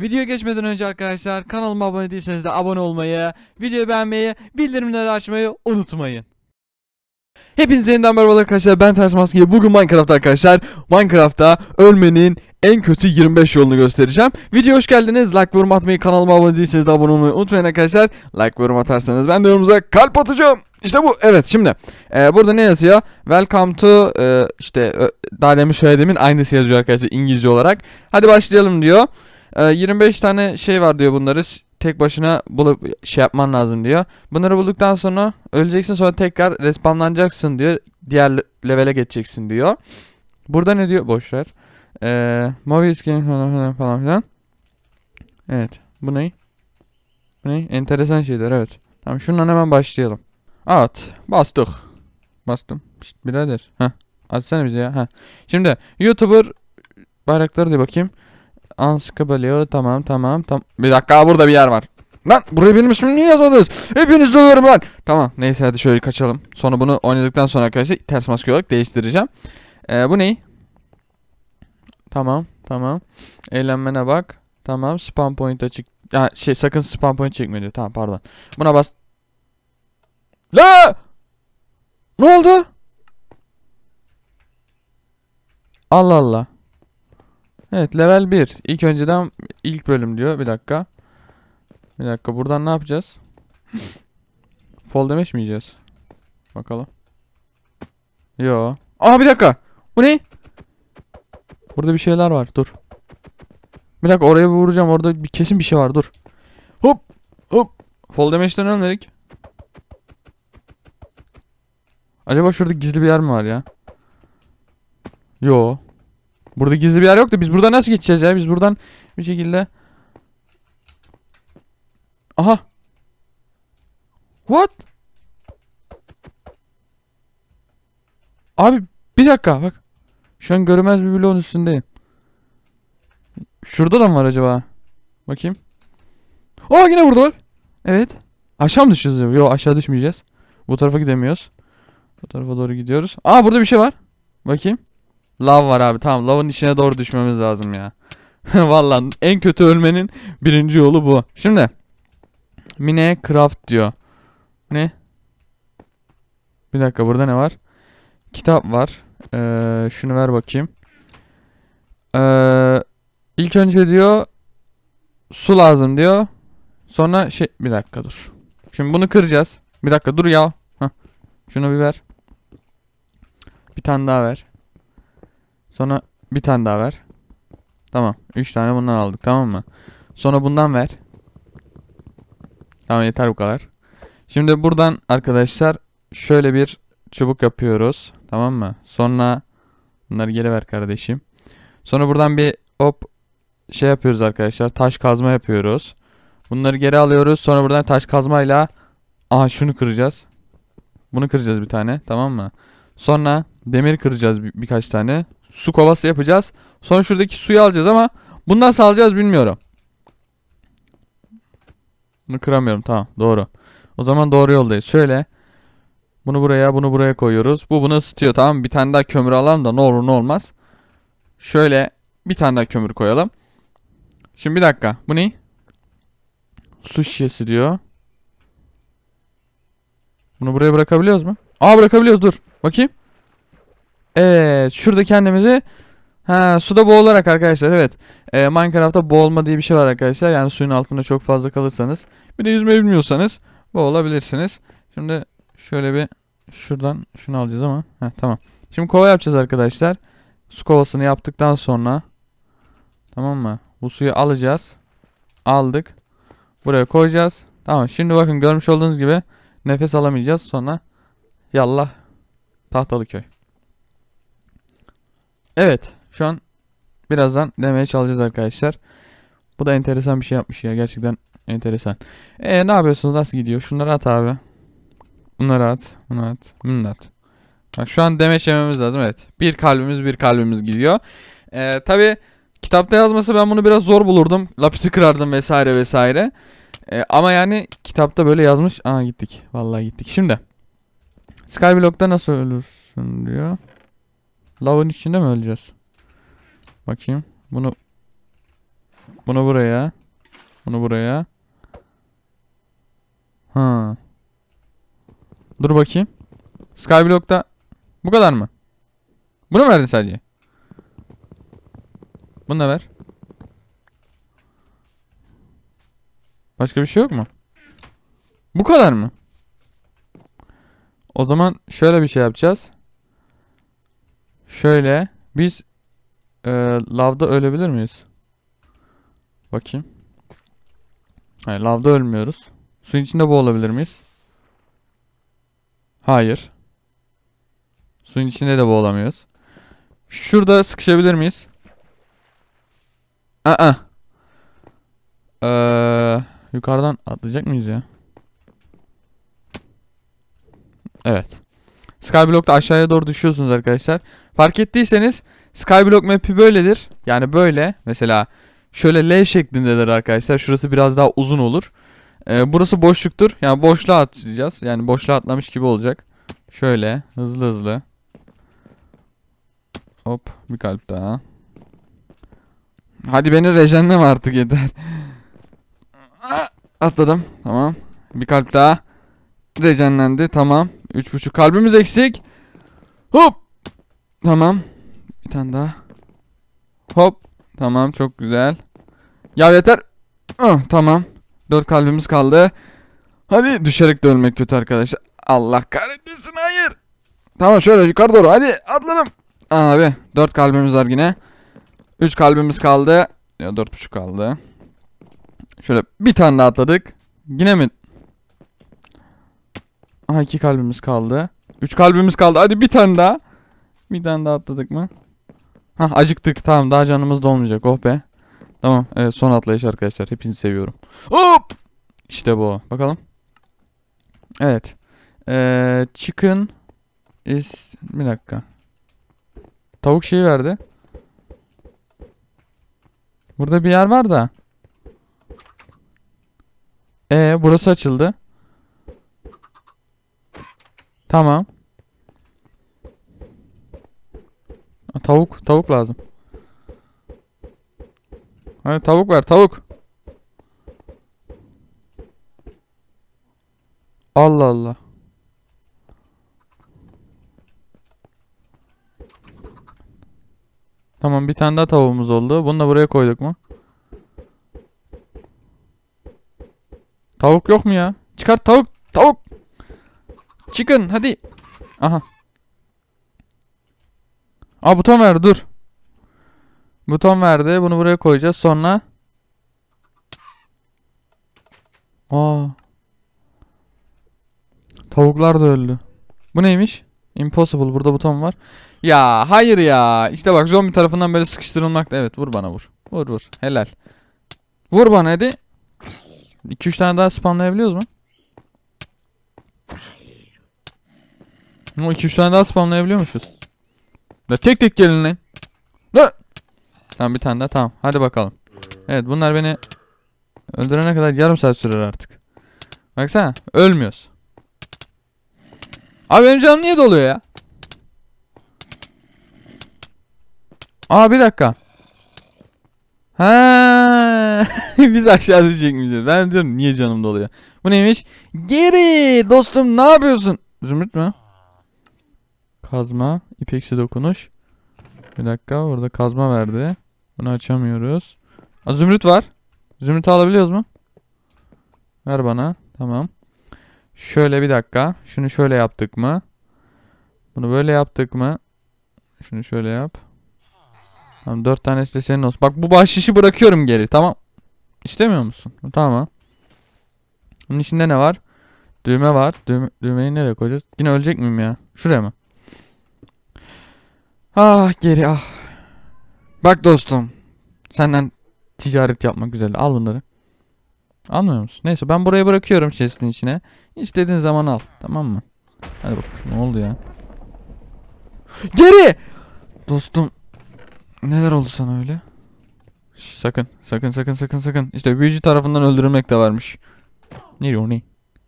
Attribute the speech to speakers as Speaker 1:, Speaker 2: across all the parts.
Speaker 1: Videoya geçmeden önce arkadaşlar kanalıma abone değilseniz de abone olmayı, videoyu beğenmeyi, bildirimleri açmayı unutmayın. Hepinize yeniden merhaba arkadaşlar. Ben Ters Maske. Bugün Minecraft arkadaşlar Minecraft'ta ölmenin en kötü 25 yolunu göstereceğim. Video hoş geldiniz. Like yorum atmayı kanalıma abone değilseniz de abone olmayı unutmayın arkadaşlar. Like yorum atarsanız ben de yorumunuza kalp atacağım. İşte bu. Evet şimdi e, burada ne yazıyor? Welcome to e, işte daha demin söylediğimin aynısı yazıyor arkadaşlar İngilizce olarak. Hadi başlayalım diyor e, 25 tane şey var diyor bunları tek başına bulup şey yapman lazım diyor Bunları bulduktan sonra öleceksin sonra tekrar respawnlanacaksın diyor. Diğer le- levele geçeceksin diyor. Burada ne diyor? Boş ver. Ee, movie skin falan filan. Evet. Bu ne? Bu ne? Enteresan şeyler evet. Tamam şundan hemen başlayalım. Evet. Bastık. Bastım. Şşt birader. Heh. Açsana bize ya. Heh. Şimdi YouTuber bayrakları diye bakayım. Anskabelio tamam tamam tamam. Bir dakika burada bir yer var. Lan buraya benim ismimi niye yazmadınız? Hepiniz dövüyorum lan. Tamam neyse hadi şöyle kaçalım. Sonra bunu oynadıktan sonra arkadaşlar ters maske olarak değiştireceğim. Ee, bu ne? Tamam tamam. Eğlenmene bak. Tamam spam point açık. Ya şey sakın spam point çekme diyor. Tamam pardon. Buna bas. La! Ne oldu? Allah Allah. Evet level 1. İlk önceden ilk bölüm diyor. Bir dakika. Bir dakika buradan ne yapacağız? Fall damage mi yiyeceğiz? Bakalım. Yo. Aa bir dakika. Bu ne? Burada bir şeyler var. Dur. Bir dakika oraya bir vuracağım. Orada bir kesin bir şey var. Dur. Hop. Hop. Fall damage'den ölmedik. Acaba şurada gizli bir yer mi var ya? Yo. Burada gizli bir yer yok da biz buradan nasıl geçeceğiz ya? Biz buradan bir şekilde Aha. What? Abi bir dakika bak. Şu an görünmez bir bloğun üstündeyim. Şurada da mı var acaba? Bakayım. Aa yine vurdular. Evet. Aşağı mı düşeceğiz? Yok aşağı düşmeyeceğiz. Bu tarafa gidemiyoruz. Bu tarafa doğru gidiyoruz. Aa burada bir şey var. Bakayım. Lav var abi. Tamam lavın içine doğru düşmemiz lazım ya. Vallahi en kötü ölmenin birinci yolu bu. Şimdi Mine Craft diyor. Ne? Bir dakika burada ne var? Kitap var. Ee, şunu ver bakayım. Ee, ilk önce diyor su lazım diyor. Sonra şey bir dakika dur. Şimdi bunu kıracağız. Bir dakika dur ya. Hah. Şunu bir ver. Bir tane daha ver. Sonra bir tane daha ver. Tamam. Üç tane bundan aldık tamam mı? Sonra bundan ver. Tamam yeter bu kadar. Şimdi buradan arkadaşlar şöyle bir çubuk yapıyoruz. Tamam mı? Sonra bunları geri ver kardeşim. Sonra buradan bir hop şey yapıyoruz arkadaşlar. Taş kazma yapıyoruz. Bunları geri alıyoruz. Sonra buradan taş kazmayla aha şunu kıracağız. Bunu kıracağız bir tane. Tamam mı? Sonra demir kıracağız bir- birkaç tane. Su kovası yapacağız. Sonra şuradaki suyu alacağız ama bunu nasıl alacağız bilmiyorum. Bunu kıramıyorum tamam doğru. O zaman doğru yoldayız. Şöyle. Bunu buraya bunu buraya koyuyoruz. Bu bunu ısıtıyor tamam? Bir tane daha kömür alalım da ne olur ne olmaz. Şöyle bir tane daha kömür koyalım. Şimdi bir dakika. Bu ne? Su şişesi diyor. Bunu buraya bırakabiliyoruz mu? Aa bırakabiliyoruz dur. Bakayım. Evet. Şurada kendimizi Ha suda boğularak arkadaşlar evet. Ee, Minecraft'ta boğulma diye bir şey var arkadaşlar. Yani suyun altında çok fazla kalırsanız. Bir de yüzmeyi bilmiyorsanız boğulabilirsiniz. Şimdi şöyle bir şuradan şunu alacağız ama. Heh, tamam. Şimdi kova yapacağız arkadaşlar. Su kovasını yaptıktan sonra tamam mı? Bu suyu alacağız. Aldık. Buraya koyacağız. Tamam. Şimdi bakın görmüş olduğunuz gibi nefes alamayacağız. Sonra yallah tahtalı köy. Evet. Şu an birazdan demeye çalışacağız arkadaşlar. Bu da enteresan bir şey yapmış ya. Gerçekten enteresan. E ne yapıyorsunuz? Nasıl gidiyor? Şunları at abi. Bunları at. Bunu at. Bunu at. Bak şu an demeç yememiz lazım. Evet. Bir kalbimiz bir kalbimiz gidiyor. E, Tabi kitapta yazması ben bunu biraz zor bulurdum. Lapisi kırardım vesaire vesaire. E, ama yani kitapta böyle yazmış. Aa gittik. Vallahi gittik. Şimdi. Skyblock'ta nasıl ölürsün diyor. Lavın içinde mi öleceğiz? Bakayım. Bunu Bunu buraya. Bunu buraya. Ha. Dur bakayım. Skyblock'ta bu kadar mı? Bunu mu verdin sadece? Bunu da ver. Başka bir şey yok mu? Bu kadar mı? O zaman şöyle bir şey yapacağız. Şöyle biz e, lavda ölebilir miyiz? Bakayım. Hayır lavda ölmüyoruz. Suyun içinde boğulabilir miyiz? Hayır. Suyun içinde de boğulamıyoruz. Şurada sıkışabilir miyiz? Aa. Ee, yukarıdan atlayacak mıyız ya? Evet. Skyblock'ta aşağıya doğru düşüyorsunuz arkadaşlar. Fark ettiyseniz Skyblock map'i böyledir. Yani böyle mesela şöyle L şeklindedir arkadaşlar. Şurası biraz daha uzun olur. Ee, burası boşluktur. Yani boşluğa atlayacağız. Yani boşluğa atlamış gibi olacak. Şöyle hızlı hızlı. Hop bir kalp daha. Hadi beni rejenleme artık yeter. Ah, Atladım. Tamam. Bir kalp daha. Rejenlendi. Tamam. Üç buçuk kalbimiz eksik. Hop. Tamam. Bir tane daha. Hop. Tamam çok güzel. Ya yeter. Ah, tamam. Dört kalbimiz kaldı. Hadi düşerek de ölmek kötü arkadaşlar. Allah kahretmesin hayır. Tamam şöyle yukarı doğru hadi atladım. Abi dört kalbimiz var yine. Üç kalbimiz kaldı. Ya dört buçuk kaldı. Şöyle bir tane daha atladık. Yine mi? Aha iki kalbimiz kaldı. Üç kalbimiz kaldı. Hadi bir tane daha. Bir tane daha atladık mı? Hah acıktık. Tamam daha canımız dolmayacak. Oh be. Tamam. Evet son atlayış arkadaşlar. Hepinizi seviyorum. Hop! İşte bu. Bakalım. Evet. Ee, chicken is... Bir dakika. Tavuk şeyi verdi. Burada bir yer var da. Ee, burası açıldı. Tamam. Tavuk, tavuk lazım. Hadi tavuk ver, tavuk. Allah Allah. Tamam bir tane daha tavuğumuz oldu. Bunu da buraya koyduk mu? Tavuk yok mu ya? Çıkar tavuk, tavuk. Chicken hadi. Aha. Aa buton ver dur. Buton verdi. Bunu buraya koyacağız. Sonra Aa. Tavuklar da öldü. Bu neymiş? Impossible. Burada buton var. Ya hayır ya. İşte bak zombi tarafından böyle sıkıştırılmak evet vur bana vur. Vur vur. Helal. Vur bana hadi. 2-3 tane daha spamlayabiliyoruz mu? Ama 2-3 tane daha spamlayabiliyormuşuz. Ya tek tek gelin lan. Ne? Tamam bir tane daha tamam. Hadi bakalım. Evet bunlar beni öldürene kadar yarım saat sürer artık. Baksana ölmüyoruz. Abi benim canım niye doluyor ya? Aa bir dakika. Ha, biz aşağı düşecekmişiz. Ben diyorum niye canım doluyor. Bu neymiş? Geri dostum ne yapıyorsun? Zümrüt mü? Kazma, ipeksi dokunuş. Bir dakika orada kazma verdi. Bunu açamıyoruz. Aa, zümrüt var. Zümrütü alabiliyoruz mu? Ver bana. Tamam. Şöyle bir dakika. Şunu şöyle yaptık mı? Bunu böyle yaptık mı? Şunu şöyle yap. Tamam dört tanesi de senin olsun. Bak bu bahşişi bırakıyorum geri. Tamam. İstemiyor musun? Tamam. Bunun içinde ne var? Düğme var. Düğme, düğmeyi nereye koyacağız? Yine ölecek miyim ya? Şuraya mı? Ah geri ah. Bak dostum. Senden ticaret yapmak güzel. Al bunları. Almıyor musun? Neyse ben buraya bırakıyorum chest'in içine. İstediğin zaman al. Tamam mı? Hadi bak. Ne oldu ya? Geri! Dostum. Neler oldu sana öyle? Sakın. Sakın sakın sakın sakın. İşte büyücü tarafından öldürülmek de varmış. Ne diyor ne?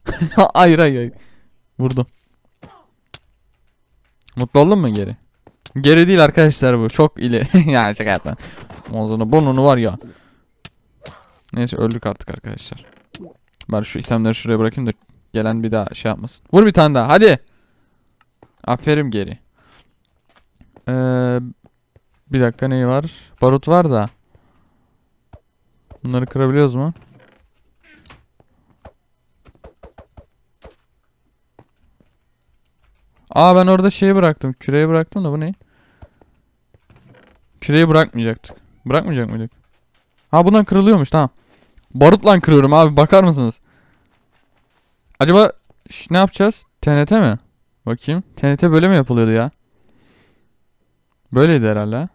Speaker 1: hayır hayır hayır. Vurdum. Mutlu oldun mu geri? Geri değil arkadaşlar bu. Çok ileri. ya şaka yapma. Ağzını burnunu var ya. Neyse öldük artık arkadaşlar. Ben şu itemleri şuraya bırakayım da gelen bir daha şey yapmasın. Vur bir tane daha hadi. Aferin geri. Ee, bir dakika neyi var? Barut var da. Bunları kırabiliyoruz mu? Aa ben orada şeyi bıraktım. Küreği bıraktım da bu ne? Küreği bırakmayacaktık. Bırakmayacak mıydık? Ha bundan kırılıyormuş tamam. Barutla kırıyorum abi bakar mısınız? Acaba ne yapacağız? TNT mi? Bakayım. TNT böyle mi yapılıyordu ya? Böyleydi herhalde.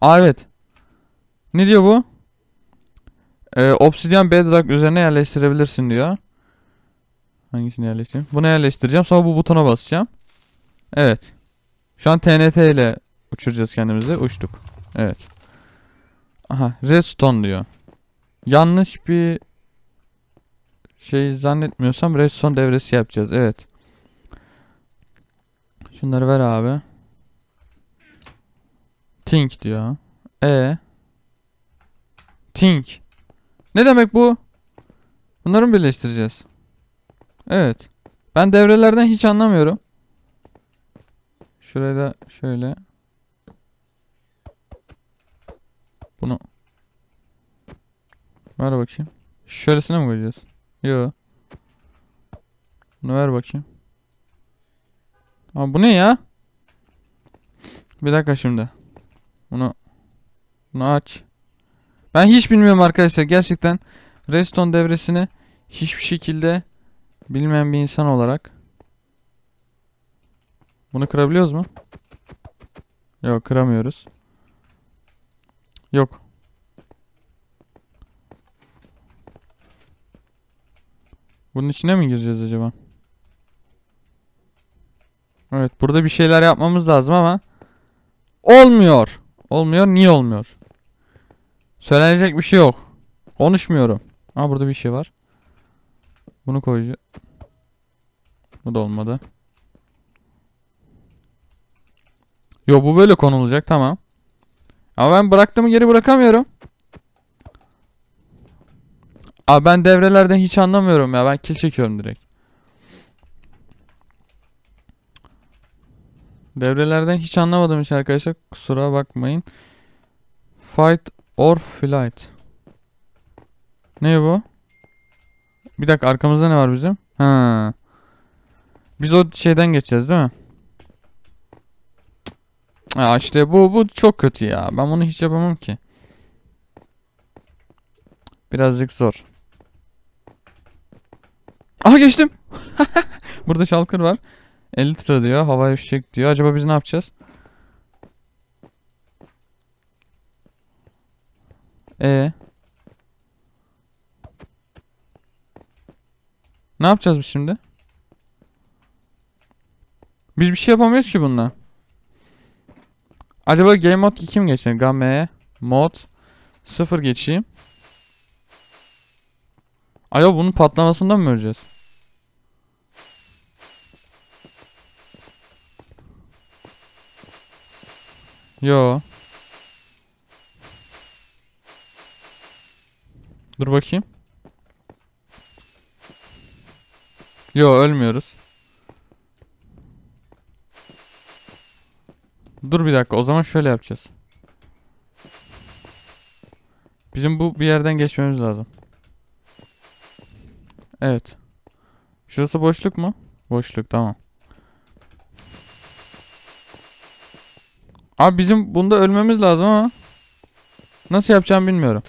Speaker 1: Aa evet. Ne diyor bu? Ee, Obsidian Bedrock üzerine yerleştirebilirsin diyor. Hangisini yerleştireyim? Bunu yerleştireceğim. Sonra bu butona basacağım. Evet. Şu an TNT ile uçuracağız kendimizi. Uçtuk. Evet. Aha redstone diyor. Yanlış bir şey zannetmiyorsam redstone devresi yapacağız. Evet. Şunları ver abi. Think diyor. E. Think. Ne demek bu? Bunları mı birleştireceğiz? Evet. Ben devrelerden hiç anlamıyorum. Şuraya da şöyle. Bunu ver bakayım. Şöylesine mi koyacağız? Yo. Bunu ver bakayım. Aa bu ne ya? Bir dakika şimdi. Bunu bunu aç. Ben hiç bilmiyorum arkadaşlar gerçekten Redstone devresini hiçbir şekilde bilmeyen bir insan olarak. Bunu kırabiliyoruz mu? Yok kıramıyoruz. Yok. Bunun içine mi gireceğiz acaba? Evet burada bir şeyler yapmamız lazım ama olmuyor. Olmuyor. Niye olmuyor? Söylenecek bir şey yok. Konuşmuyorum. Ha burada bir şey var. Bunu koyacağım. Bu da olmadı. Yo bu böyle konulacak tamam. Ama ben bıraktığımı geri bırakamıyorum. Abi ben devrelerden hiç anlamıyorum ya. Ben kill çekiyorum direkt. Devrelerden hiç anlamadım hiç arkadaşlar. Kusura bakmayın. Fight or flight. Ne bu? Bir dakika arkamızda ne var bizim? Ha. Biz o şeyden geçeceğiz değil mi? Ha işte bu bu çok kötü ya. Ben bunu hiç yapamam ki. Birazcık zor. Aha geçtim. Burada şalkır var. 50 lira diyor. Havai fişek diyor. Acaba biz ne yapacağız? E Ne yapacağız biz şimdi? Biz bir şey yapamıyoruz ki bununla. Acaba Game Mode 2 mi geçelim? Game Mod 0 geçeyim. Acaba bunun patlamasından mı öleceğiz? Yo. Dur bakayım. Yo ölmüyoruz. Dur bir dakika o zaman şöyle yapacağız. Bizim bu bir yerden geçmemiz lazım. Evet. Şurası boşluk mu? Boşluk tamam. Abi bizim bunda ölmemiz lazım ama nasıl yapacağım bilmiyorum.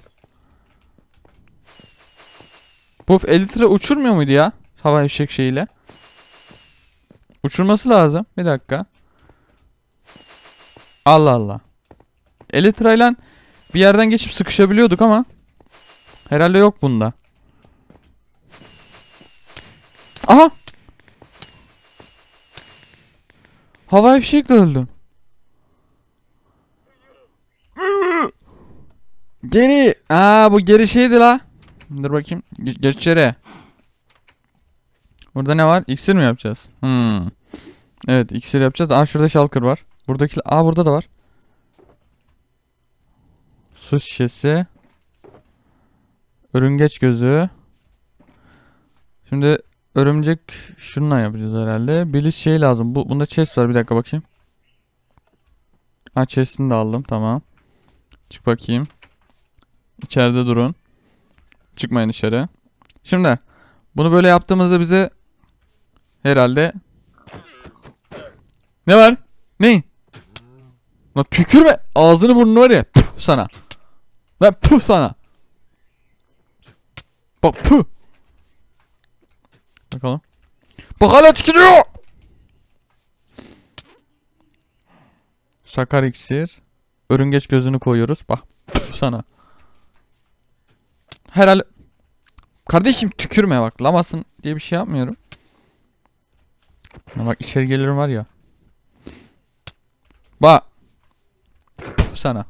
Speaker 1: Bu 50 litre uçurmuyor muydu ya? Hava fişek şeyiyle. Uçurması lazım. Bir dakika. Allah Allah. 50 litrayla bir yerden geçip sıkışabiliyorduk ama herhalde yok bunda. Aha! Havai fişekle öldüm. Geri. Aa bu geri şeydi la. Dur bakayım. Ge- Geç içeri. Burada ne var? İksir mi yapacağız? Hmm. Evet iksir yapacağız. Aa şurada şalkır var. Buradaki... Aa burada da var. Su şişesi. Örümgeç gözü. Şimdi örümcek şununla yapacağız herhalde. Biliş şey lazım. Bu bunda chest var. Bir dakika bakayım. Ha chest'ini de aldım. Tamam. Çık bakayım. İçeride durun. Çıkmayın dışarı. Şimdi bunu böyle yaptığımızda bize herhalde ne var? Ne? Lan tükürme. Ağzını burnunu var ya. Püf sana. Lan püf sana. Bak püf. Bakalım. Bak hala tükürüyor. Sakar iksir. Örüngeç gözünü koyuyoruz. Bak püf sana. Herhalde Kardeşim tükürme bak lamasın diye bir şey yapmıyorum. Ya bak içeri gelirim var ya. Bak. Sana.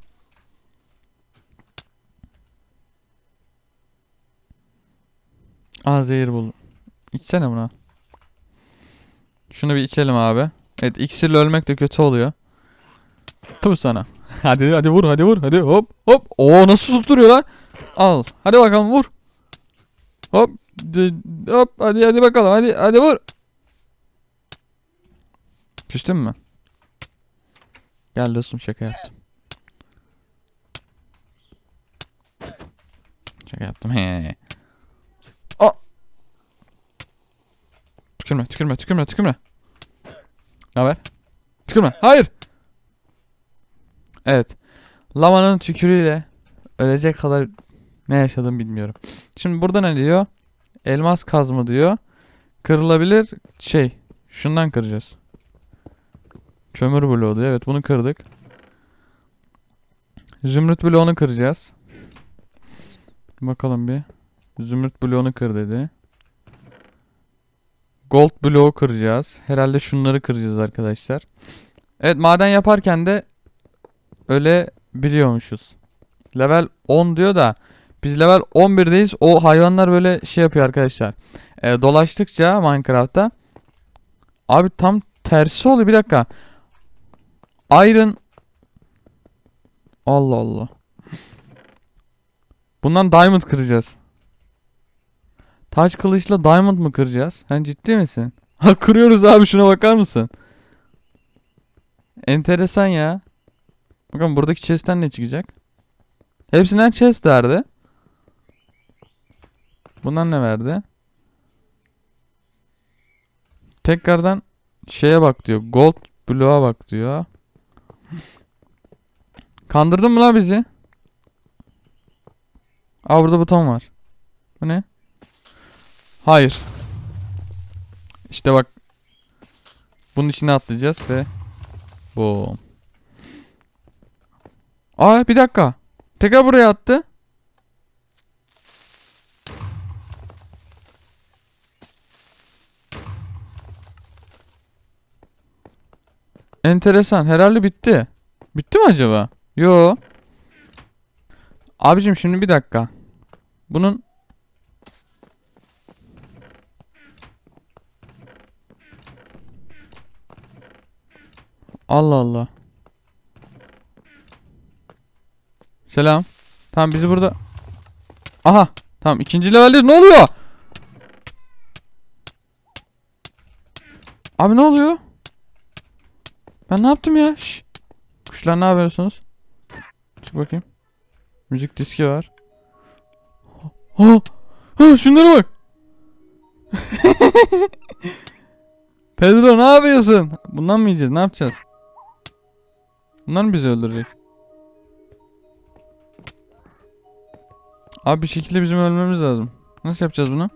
Speaker 1: Aa zehir buldum. İçsene buna. Şunu bir içelim abi. Evet iksirle ölmek de kötü oluyor. Püf sana. Hadi hadi vur hadi vur hadi hop hop. Oo nasıl tutturuyor lan? Al. Hadi bakalım vur. Hop. Hop hadi hadi bakalım hadi hadi vur. Küstün mü? Gel dostum şaka yaptım. Şaka yaptım he. Aa. Tükürme tükürme tükürme tükürme. Ne haber? Tükürme. Hayır. Evet. Lamanın tükürüğüyle ölecek kadar ne yaşadım bilmiyorum. Şimdi burada ne diyor? Elmas kazma diyor. Kırılabilir şey. Şundan kıracağız. Kömür bloğu diyor. Evet bunu kırdık. Zümrüt bloğunu kıracağız. Bakalım bir. Zümrüt bloğunu kır dedi. Gold bloğu kıracağız. Herhalde şunları kıracağız arkadaşlar. Evet maden yaparken de öyle biliyormuşuz. Level 10 diyor da biz level 11'deyiz. O hayvanlar böyle şey yapıyor arkadaşlar. Ee, dolaştıkça Minecraft'ta abi tam tersi oluyor bir dakika. Iron Allah Allah. Bundan diamond kıracağız. Taş kılıçla diamond mı kıracağız? Sen ciddi misin? Ha kırıyoruz abi şuna bakar mısın? Enteresan ya. Bakın buradaki chest'ten ne çıkacak? Hepsinden chest verdi. Bundan ne verdi? Tekrardan şeye bak diyor. Gold bloğa bak diyor. Kandırdın mı la bizi? Aa burada buton var. Bu ne? Hayır. İşte bak. Bunun içine atlayacağız ve Boom. Aa bir dakika. Tekrar buraya attı. Enteresan. Herhalde bitti. Bitti mi acaba? Yo. Abicim şimdi bir dakika. Bunun Allah Allah. Selam. Tamam bizi burada. Aha. Tamam ikinci leveldeyiz. Ne oluyor? Abi ne oluyor? Ben ne yaptım ya? Şş. Kuşlar ne yapıyorsunuz? Çık bakayım. Müzik diski var. Ha, ha şunlara bak. Pedro ne yapıyorsun? Bundan mı yiyeceğiz? Ne yapacağız? Bunlar mı bizi öldürecek? Abi bir şekilde bizim ölmemiz lazım. Nasıl yapacağız bunu?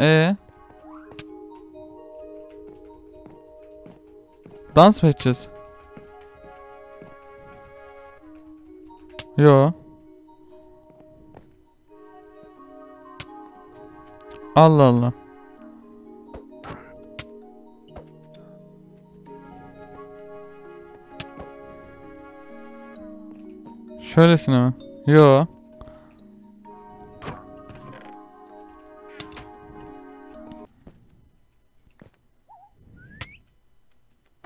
Speaker 1: Ee? Dans mı edeceğiz? Yo. Allah Allah. Şöylesine mi? Yo.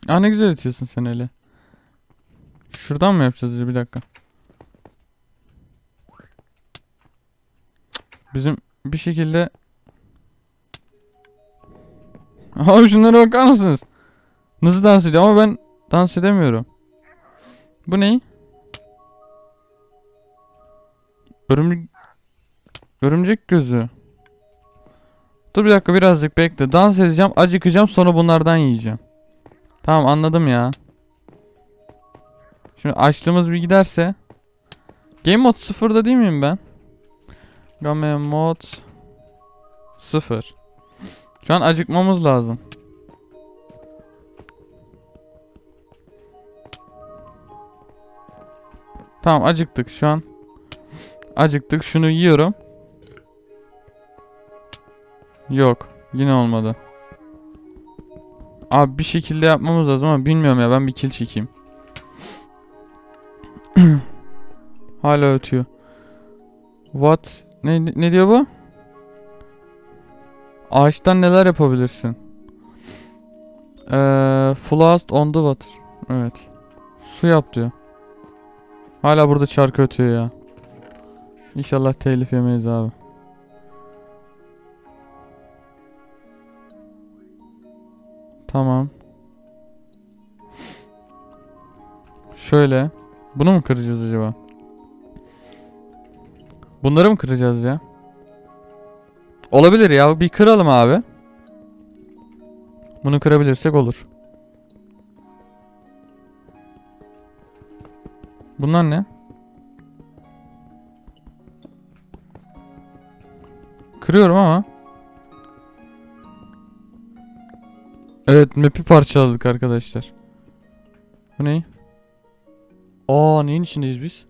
Speaker 1: Aa ne güzel itiyorsun sen öyle. Şuradan mı yapacağız ya? Bir dakika. Bizim bir şekilde Abi şunlara bakar mısınız? Nasıl dans ediyor ama ben dans edemiyorum. Bu ne? Örümcek Örümcek gözü. Dur bir dakika birazcık bekle. Dans edeceğim, acıkacağım sonra bunlardan yiyeceğim. Tamam anladım ya. Şimdi açlığımız bir giderse. Game mode sıfırda değil miyim ben? Game mod sıfır. Şu an acıkmamız lazım. Tamam acıktık şu an. Acıktık şunu yiyorum. Yok yine olmadı. Abi bir şekilde yapmamız lazım ama bilmiyorum ya ben bir kill çekeyim. Hala ötüyor. What? Ne, ne diyor bu? Ağaçtan neler yapabilirsin? Eee Floast on the water. Evet. Su yap diyor. Hala burada şarkı ötüyor ya. İnşallah telif yemeyiz abi. Tamam. Şöyle. Bunu mu kıracağız acaba? Bunları mı kıracağız ya? Olabilir ya. Bir kıralım abi. Bunu kırabilirsek olur. Bunlar ne? Kırıyorum ama. Evet map'i parçaladık arkadaşlar. Bu ne? Aa neyin içindeyiz biz?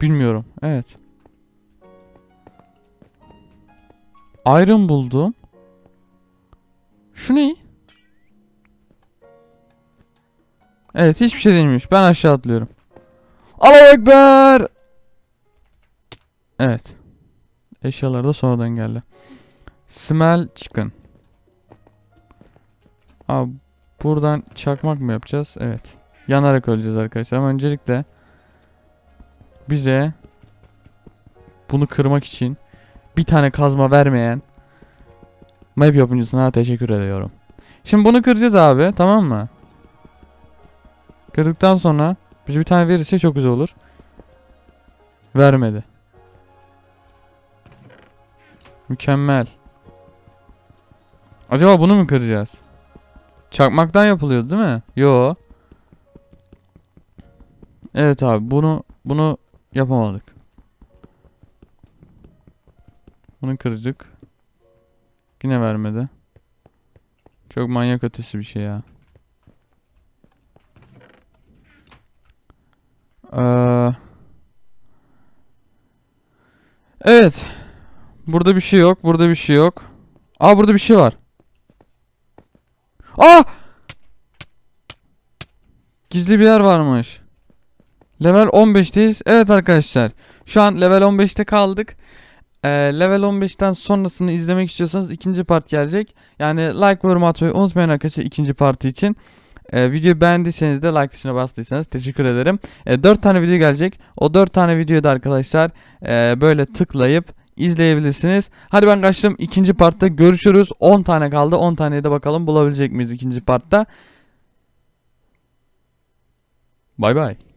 Speaker 1: Bilmiyorum. Evet. Iron buldum. Şu ne? Evet hiçbir şey değilmiş. Ben aşağı atlıyorum. Allahu Ekber. Evet. Eşyalar da sonradan geldi. Smell chicken. Abi buradan çakmak mı yapacağız? Evet. Yanarak öleceğiz arkadaşlar. Ama öncelikle bize bunu kırmak için bir tane kazma vermeyen map yapımcısına teşekkür ediyorum. Şimdi bunu kıracağız abi tamam mı? Kırdıktan sonra bize bir tane verirse çok güzel olur. Vermedi. Mükemmel. Acaba bunu mu kıracağız? Çakmaktan yapılıyordu değil mi? Yo. Evet abi bunu bunu yapamadık. Bunu kırdık. Yine vermedi. Çok manyak ötesi bir şey ya. Ee, evet. Burada bir şey yok. Burada bir şey yok. Aa burada bir şey var. Aa! Gizli bir yer varmış. Level 15'teyiz. Evet arkadaşlar. Şu an level 15'te kaldık. Ee, level 15'ten sonrasını izlemek istiyorsanız ikinci part gelecek. Yani like ve yorum atmayı unutmayın arkadaşlar ikinci parti için. Ee, videoyu beğendiyseniz de like tuşuna bastıysanız teşekkür ederim. Ee, 4 tane video gelecek. O 4 tane videoda arkadaşlar e, böyle tıklayıp izleyebilirsiniz. Hadi ben kaçtım. İkinci partta görüşürüz. 10 tane kaldı. 10 taneye de bakalım bulabilecek miyiz ikinci partta. Bay bay.